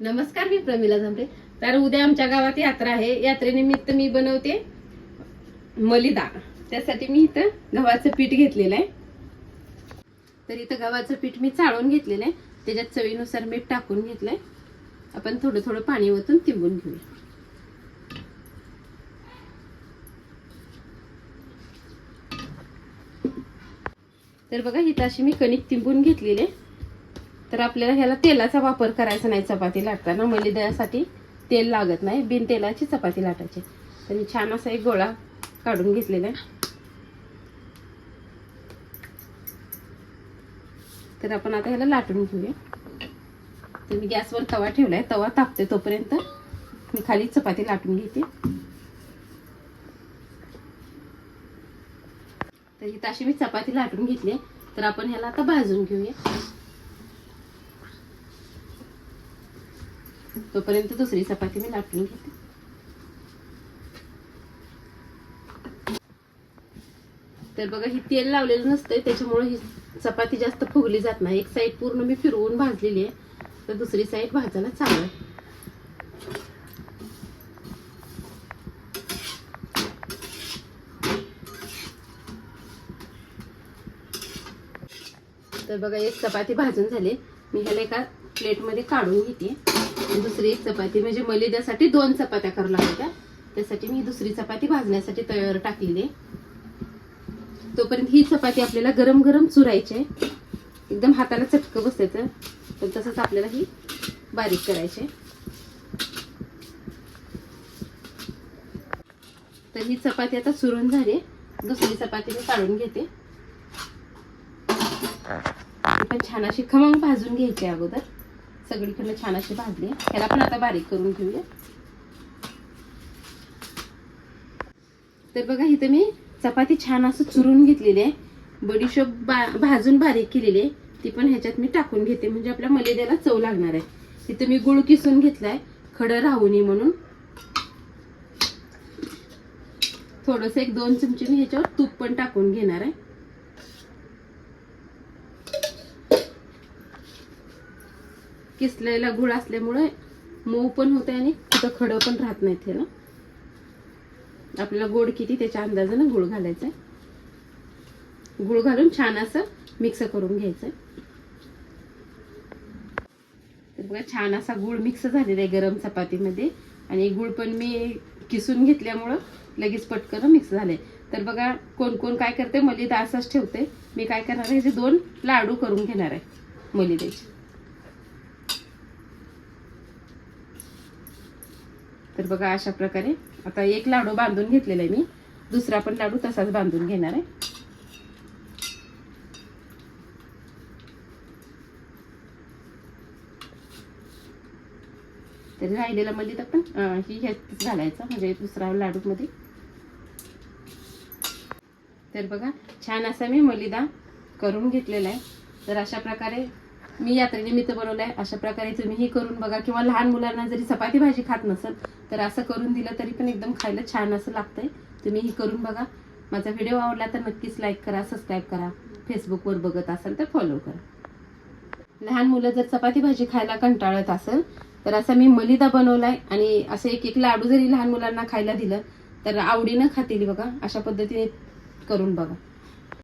नमस्कार मी प्रमिला झांबरे तर उद्या आमच्या गावात यात्रा आहे. यात्रेनिमित्त मी बनवते मलिदा. त्यासाठी मी इथं गव्हाचं पीठ घेतलेलं आहे. तर इथं गव्हाचं पीठ मी चाळून घेतलेलं आहे. त्याच्यात चवीनुसार मीठ टाकून घेतलंय. आपण थोडं थोडं पाणी ओतून तिंबून घेऊया. तर बघा इथं अशी मी कणिक तिंबून घेतलेली आहे. तर आपल्याला ह्याला तेलाचा वापर करायचा नाही चपाती लाटताना. म्हणजे मलिद्यासाठी तेल लागत नाही बिन तेलाची चपाती लाटायची. तर मी छान असा एक गोळा काढून घेतलेला आहे. तर आपण आता ह्याला लाटून घेऊया. तर मी गॅसवर तवा ठेवला आहे तवा तापते तोपर्यंत मी खाली चपाती लाटून घेते. तर ही तशी मी चपाती लाटून घेतली तर आपण ह्याला आता भाजून घेऊया. तोपर्यंत दुसरी चपाती मी लाटून घेते. तर बघा ही तेल लावलेलं नसतंय त्याच्यामुळे ही चपाती जास्त फुगली जात नाही. एक साईड पूर्ण मी फिरवून भाजलेली आहे. तर दुसरी साईड भाजायला चांगलं तर बघा एक चपाती भाजून झाली. मी ह्याला एका प्लेटमध्ये काढून घेते. दुसरी एक चपाती म्हणजे मलिद्यासाठी दोन चपात्या करू लागत्या त्यासाठी मी दुसरी चपाती भाजण्यासाठी तयार टाकलेली आहे. तोपर्यंत ही चपाती आपल्याला गरम गरम चुरायची आहे. एकदम हाताला चटकं बसायचं. पण तसंच आपल्याला ही बारीक करायची आहे. तर ही चपाती आता चुरून झाली दुसरी चपाती मी काढून घेते. पण छान अशी खमंग भाजून घ्यायची अगोदर. सगळीकडनं छान अशी भाजली. ह्याला पण आता बारीक करून घेऊया. तर बघा इथं मी चपाती छान असं चुरून घेतलेली आहे. बडीशोप बा भाजून बारीक केलेली आहे. ती पण ह्याच्यात मी टाकून घेते. म्हणजे आपल्या मलेद्याला चव लागणार आहे. इथं मी गुळ किसून घेतलाय. खडं राहू नये म्हणून. थोडंसं एक दोन चमचे मी ह्याच्यावर तूप पण टाकून घेणार आहे. किसलेला गुळ असल्यामुळे मऊ पण होते आणि कुठं खडं पण राहत नाही त्याला आपल्याला गोड किती त्याच्या अंदाजानं गुळ घालायचा आहे गुळ घालून छान असं मिक्स करून घ्यायचं तर बघा छान असा गुळ मिक्स झालेला आहे गरम चपातीमध्ये. आणि गुळ पण मी किसून घेतल्यामुळं लगेच पटकन मिक्स झाले तर बघा कोण कोण काय करते मलिदा असंच ठेवते मी काय करणार आहे ह्याचे दोन लाडू करून घेणार आहे मलिद्याचे तर बघा अशा प्रकारे. आता एक लाडू बांधून घेतलेला आहे मी. दुसरा पण लाडू तसाच बांधून घेणार आहे. तर राहिलेला मलिदा पण ही ह्याच घालायचा म्हणजे दुसरा लाडू मध्ये तर बघा छान असा मी मलिदा करून घेतलेला आहे. तर अशा प्रकारे मी यात्रेनिमित्त बनवलं आहे अशा प्रकारे तुम्हीही करून बघा. किंवा लहान मुलांना जरी चपाती भाजी खात नसेल तर असं करून दिलं तरी पण एकदम खायला छान असं लागतंय. तुम्हीही करून बघा. माझा व्हिडिओ आवडला तर नक्कीच लाईक करा सबस्क्राईब करा. फेसबुकवर बघत असाल तर फॉलो करा. लहान मुलं जर चपाती भाजी खायला कंटाळत असेल तर असा मी मलिदा बनवलाय. आणि असं एक एक लाडू जरी लहान मुलांना खायला दिलं तर आवडीनं खातील बघा. अशा पद्धतीने करून बघा.